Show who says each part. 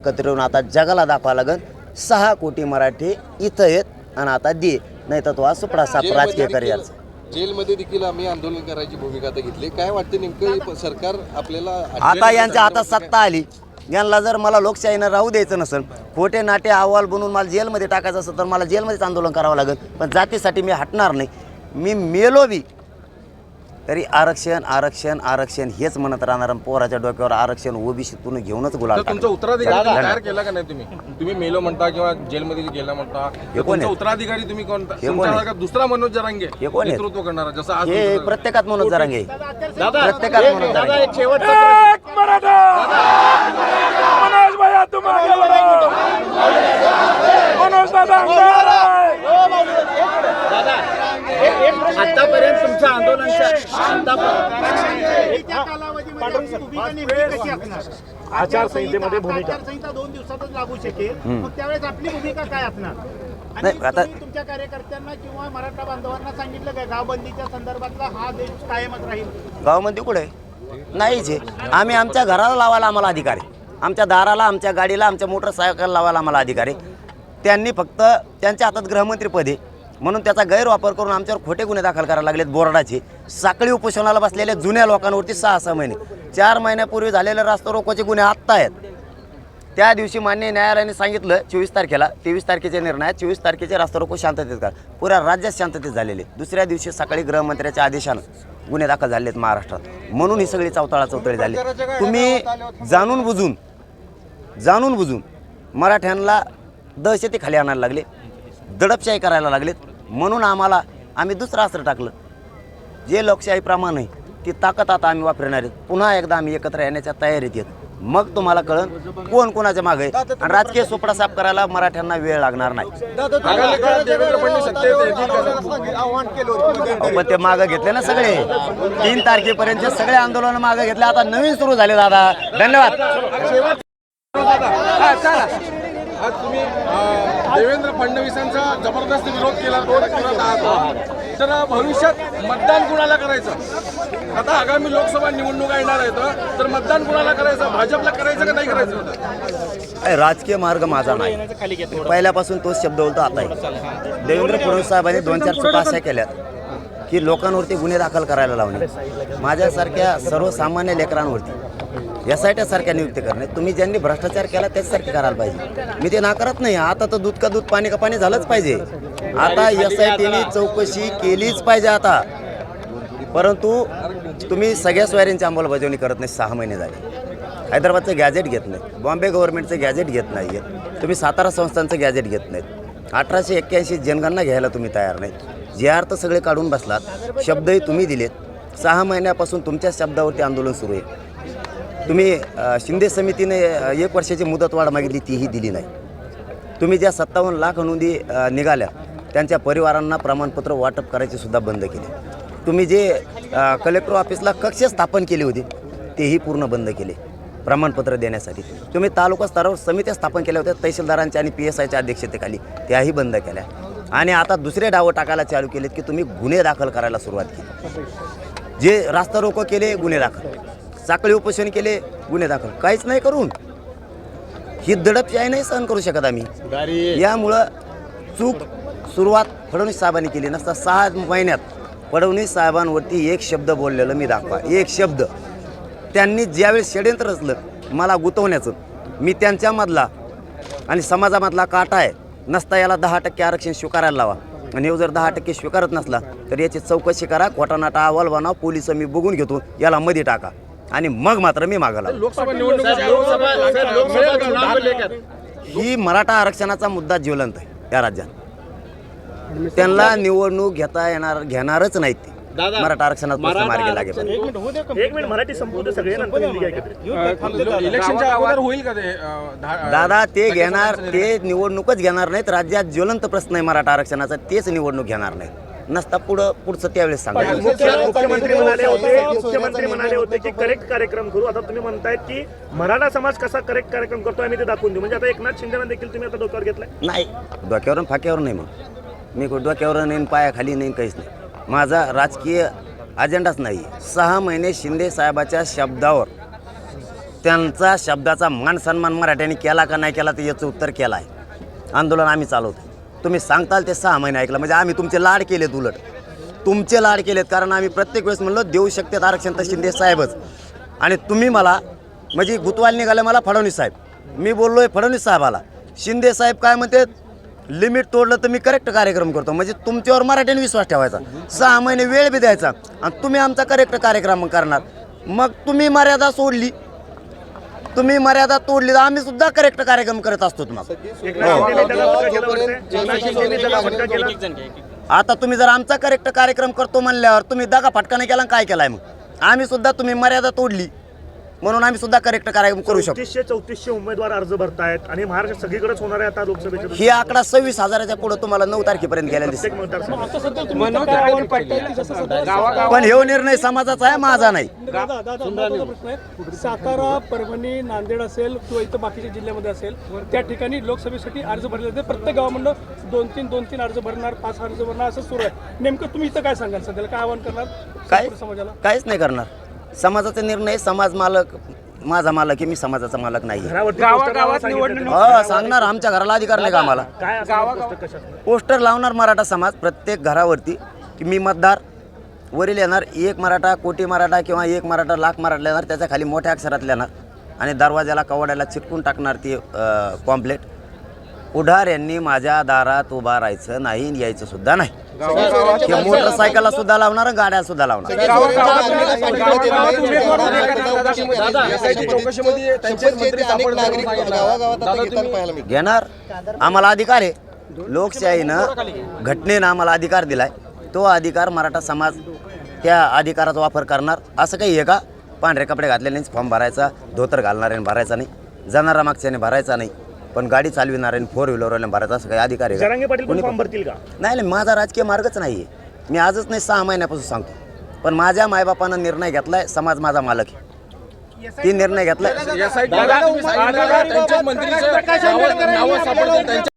Speaker 1: एकत्र येऊन आता जगाला दाखवा लागन. सहा कोटी मराठी इथं आहेत आणि आता दे. नाही तर तो आज सुपडा साप राजकीय करिअरचा
Speaker 2: जेलमध्ये देखील आम्ही आंदोलन करायची भूमिका आता घेतली. काय वाटतं नेमकं हे सरकार आपल्याला
Speaker 1: आता यांच्या हातात सत्ता आली. यांना जर मला लोकशाहीनं राहू द्यायचं नसेल खोटे नाटे अहवाल बनवून मला जेलमध्ये टाकायचं असेल तर मला जेलमध्येच आंदोलन करावं लागेल. पण जातीसाठी मी हटणार नाही. मी मेलो बी तरी आरक्षण आरक्षण आरक्षण हेच म्हणत राहणार आणि पोराच्या डोक्यावर आरक्षण ओबीसीतून घेऊनच गुलाल
Speaker 3: तर तुमचा
Speaker 1: टाकणार.
Speaker 3: तयार केला का नाही तुम्ही तुम्ही मेलो म्हणता किंवा जेलमध्ये गेला म्हणता तर
Speaker 1: कोण
Speaker 3: तुमचा
Speaker 1: आहे?
Speaker 3: उत्तराधिकारी तुम्ही कोणता
Speaker 1: हे कोण
Speaker 3: तुमच्या दुसरा मनोज जरांगे
Speaker 1: हे कोण?
Speaker 3: नेतृत्व करणारा जसं आज
Speaker 1: हे
Speaker 3: तुमचं-
Speaker 1: प्रत्येकात म्हणून जरांगे
Speaker 4: दादा
Speaker 1: प्रत्येकात
Speaker 4: दादा
Speaker 1: जरांगे
Speaker 4: एक शेवटचा प्रश्न.
Speaker 5: मनोज भैया तुम आगे बढ़ो मनोज दादा अंदर
Speaker 4: दादा एक- एक प्रश्न. आतापर्यंत तुमच्या आंदोलनाच्या
Speaker 5: आचारसंहितेमध्ये भूमिका.
Speaker 6: आचारसंहिता दोन दिवसातच लागू शकेल. मग त्यावेळेस आपली भूमिका काय असणार? आणि
Speaker 1: नाही,
Speaker 6: तुमच्या कार्यकर्त्यांना किंवा मराठा बांधवांना सांगितलं काय गावबंदीच्या संदर्भातला हा देश कायमच राहील.
Speaker 1: गावामध्ये कुठे? नाहीच आहे. आम्ही आमच्या घराला लावायला आम्हाला अधिकार आहे. आमच्या दाराला आमच्या गाडीला आमच्या मोटरसायकल लावायला आम्हाला अधिकार आहे. त्यांनी फक्त त्यांच्या हातात गृहमंत्रीपद आहे. म्हणून त्याचा गैरवापर करून आमच्यावर खोटे गुन्हे दाखल करायला लागलेत बोर्डाचे. साखळी उपोषणाला बसलेल्या जुन्या लोकांवरती सहा सहा महिने. चार महिन्यापूर्वी झालेले रास्ता रोकोचे गुन्हे आत्ता आहेत. त्या दिवशी मान्य न्यायालयाने सांगितलं चोवीस तारखेला तेवीस तारखेचे निर्णय चोवीस तारखेचे रास्ता रोको शांततेत का पुऱ्या राज्यात शांततेत झालेले. दुसऱ्या दिवशी सकाळी गृहमंत्र्याच्या आदेशानं गुन्हे दाखल झाले आहेत महाराष्ट्रात. म्हणून ही सगळी चौताळा चौतळी झाली. तुम्ही जाणून बुजून जाणून बुजून मराठ्यांना दहशती खाली आणायला लागले दडपशाही करायला लागलेत. म्हणून आम्हाला आम्ही दुसरं अस्त्र टाकलं. जे लोकशाही प्रमाण आहे ती ताकद आता आम्ही वापरणार आहेत. पुन्हा एकदा आम्ही एकत्र येण्याच्या तयारीत येत मग तुम्हाला कळन कोण कोणाच्या मागे आहे. आणि राजकीय सोपडा साफ करायला मराठ्यांना वेळ लागणार नाही. पण ते मागं घेतले ना सगळे. तीन तारखेपर्यंत सगळे आंदोलन मागं घेतले. आता नवीन सुरू झाले दादा. धन्यवाद.
Speaker 3: आज तुम्ही देवेंद्र फडणवीसांचा जबरदस्त विरोध केला करत आहात. तर भविष्यात मतदान कुणाला करायचं? आता आगामी लोकसभा निवडणुका येणार आहेत तर मतदान कुणाला करायचं? भाजपला करायचं का नाही करायचं
Speaker 1: राजकीय मार्ग माझा नाही. पहिल्यापासून तोच शब्द बोलतो आता देवेंद्र फडणवीस साहेबांनी दोन चार चुका अशा केल्यात की लोकांवरती गुन्हे दाखल करायला लावणे माझ्यासारख्या सर्वसामान्य लेकरांवरती. एस आय सारख्या नियुक्ती करणे. तुम्ही ज्यांनी भ्रष्टाचार केला त्याचसारखे करायला पाहिजे. मी ते नाकारत नाही. आता तर दूध का दूध पाणी का पाणी झालंच पाहिजे. आता एस आय टीने चौकशी केलीच पाहिजे आता. परंतु तुम्ही सगळ्या स्वाऱ्यांची अंमलबजावणी करत नाही सहा महिने झाले. हैदराबादचं गॅजेट घेत नाही बॉम्बे गव्हर्नमेंटचं गॅजेट घेत नाही आहेत तुम्ही सातारा संस्थांचं गॅजेट घेत नाहीत. अठराशे एक्क्याऐंशी जनगणना घ्यायला तुम्ही तयार नाहीत. जे अर्थ सगळे काढून बसलात शब्दही तुम्ही दिलेत. सहा महिन्यापासून तुमच्या शब्दावरती आंदोलन सुरू आहे. तुम्ही शिंदे समितीने एक वर्षाची मुदतवाढ मागितली तीही दिली नाही. तुम्ही ज्या सत्तावन्न लाख नोंदी निघाल्या त्यांच्या परिवारांना प्रमाणपत्र वाटप करायचे सुद्धा बंद केले. तुम्ही जे कलेक्टर ऑफिसला कक्ष स्थापन केले होते तेही पूर्ण बंद केले प्रमाणपत्र देण्यासाठी. तुम्ही तालुका स्तरावर समित्या स्थापन केल्या होत्या तहसीलदारांच्या आणि पी एस आयच्या अध्यक्षतेखाली त्याही बंद केल्या. आणि आता दुसरे डावं टाकायला चालू केलेत की तुम्ही गुन्हे दाखल करायला सुरुवात केली. जे रास्ता रोको केले गुन्हे दाखल. साखळी उपोषण केले गुन्हे दाखल. काहीच नाही करून. ही दडपशाही नाही सहन करू शकत आम्ही. यामुळं चूक सुरुवात फडणवीस साहेबांनी केली नसता सहा महिन्यात फडणवीस साहेबांवरती एक शब्द बोललेलं मी दाखवा. एक शब्द. त्यांनी ज्यावेळेस षडयंत्र रचलं मला गुतवण्याचं मी त्यांच्यामधला आणि समाजामधला काटा आहे नसता याला दहा टक्के आरक्षण स्वीकारायला लावा. आणि हे जर दहा टक्के स्वीकारत नसला तर याची चौकशी करा खोटानाटा अहवाल बनवा पोलीस मी बघून घेतो याला मध्ये टाका. आणि मग मात्र मी मागायला
Speaker 3: लोकसभा?
Speaker 1: ही मराठा आरक्षणाचा मुद्दा ज्वलंत आहे या राज्यात. त्यांना निवडणूक घेता येणार घेणारच नाहीत ते.
Speaker 4: दादा,
Speaker 1: मराठा आरक्षणात मार्गी लागेल.
Speaker 4: एक मिनिट
Speaker 5: मराठी संपूर्ण सगळे
Speaker 1: दादा ते घेणार ते निवडणूकच घेणार नाहीत. राज्यात ज्वलंत प्रश्न आहे मराठा आरक्षणाचा. तेच निवडणूक घेणार नाहीत. नसता पुढं पुढचं त्यावेळेस सांगा.
Speaker 5: मुख्य- मुख्यमंत्री म्हणाले होते मुख्यमंत्री म्हणाले होते की करेक्ट कार्यक्रम करू. आता तुम्ही म्हणतायत की मराठा समाज कसा करेक्ट कार्यक्रम करतो आम्ही ते दाखवून देऊ. म्हणजे आता एकनाथ शिंदेना देखील तुम्ही आता डोक्यावर घेतलाय?
Speaker 1: नाही डोक्यावरून फाक्यावर नाही मग. मी कुठं डोक्यावर नाही पायाखाली नाही काहीच नाही. माझा राजकीय अजेंडाच नाही. सहा महिने शिंदे साहेबाच्या शब्दावर त्यांचा शब्दाचा मान सन्मान मराठ्यांनी केला का नाही केला तर याचं उत्तर केलं आहे आंदोलन आम्ही चालवतो तुम्ही सांगताल ते सहा महिने ऐकलं. म्हणजे आम्ही तुमचे लाड केलेत उलट. तुमचे लाड केलेत कारण आम्ही प्रत्येक वेळेस म्हणलो देऊ शकतात आरक्षण तर शिंदे साहेबच. आणि तुम्ही मला म्हणजे गुतवाल निघाले मला फडणवीस साहेब. मी बोललो आहे फडणवीस साहेबाला. शिंदे साहेब काय म्हणते लिमिट तोडलं तर मी करेक्ट कार्यक्रम करतो. म्हणजे तुमच्यावर मराठीने विश्वास ठेवायचा. सहा महिने वेळ बी द्यायचा. आणि तुम्ही आमचा करेक्ट कार्यक्रम करणार. मग तुम्ही मर्यादा सोडली. तुम्ही मर्यादा तोडली तर आम्ही सुद्धा करेक्ट कार्यक्रम करत असतो तुम्हाला. आता तुम्ही जर आमचा करेक्ट कार्यक्रम करतो म्हणल्यावर तुम्ही दगा फटका नाही केला आणि काय केलाय मग? आम्ही सुद्धा तुम्ही मर्यादा तोडली म्हणून आम्ही सुद्धा करेक्ट कार्यक्रम करू शकतो.
Speaker 5: चौतीसशे चौतीसशे उमेदवार अर्ज भरतायत आणि महाराष्ट्र सगळीकडेच होणार आहे आता लोकसभेच्या
Speaker 1: ही आकडा सव्वीस हजाराच्या पुढे तुम्हाला नऊ तारखेपर्यंत
Speaker 5: प्रत्येक मतदारसंघात
Speaker 1: पण हे निर्णय समाजाचा आहे माझा नाही.
Speaker 7: दादा दादा महत्त्वाचा प्रश्न आहे. सातारा परभणी नांदेड असेल किंवा इथं बाकीच्या जिल्ह्यामध्ये असेल त्या ठिकाणी लोकसभेसाठी अर्ज भरले जाते प्रत्येक गावामधनं दोन तीन दोन तीन अर्ज भरणार पाच अर्ज भरणार असं सुरू आहे. नेमकं तुम्ही इथं काय सांगाल सध्याला? काय आवाहन करणार
Speaker 1: काय?
Speaker 7: समाजाला?
Speaker 1: काहीच नाही करणार. समाजाचा निर्णय समाज मालक माझा मालक आहे मी समाजाचा मालक नाही. हो सांगणार आमच्या घराला अधिकार नाही का आम्हाला?
Speaker 5: काय पोस्टर
Speaker 1: लावणार मराठा समाज प्रत्येक घरावरती की मी मतदार वरील येणार एक मराठा कोटी मराठा किंवा एक मराठा लाख मराठा येणार त्याच्याखाली मोठ्या अक्षरात लिहिणार. आणि दरवाजाला कवाड्याला चिटकून टाकणार ती कॉम्प्लेट पुढार यांनी माझ्या दारात उभा राहायचं नाही आणि यायचं सुद्धा नाही हे मोटरसायकलला सुद्धा लावणार आणि गाड्या सुद्धा लावणार घेणार आम्हाला अधिकार आहे लोकशाहीनं घटनेनं आम्हाला अधिकार दिलाय तो अधिकार मराठा समाज त्या अधिकाराचा वापर करणार असं काही आहे का पांढरे कपडे घातलेलेच फॉर्म भरायचा धोतर घालणाऱ्याने भरायचा नाही जाणारा मागच्याने भरायचा नाही पण गाडी चालविणाऱ्याने फोर व्हीलरवाल्याने भरायचा असं काही अधिकार आहे
Speaker 5: जरांगे
Speaker 1: का?
Speaker 5: पाटील पण
Speaker 1: कोणी
Speaker 5: फॉर्म
Speaker 1: पण-
Speaker 5: भरतील का?
Speaker 1: नाही नाही माझा राजकीय मार्गच नाही मी आजच नाही सहा महिन्यापासून सांगतो. पण माझ्या मायबापानं निर्णय घेतलाय समाज माझा मालक आहे. ती निर्णय घेतलाय.
Speaker 3: मंत्रीचं नावं नावं त्यांच्या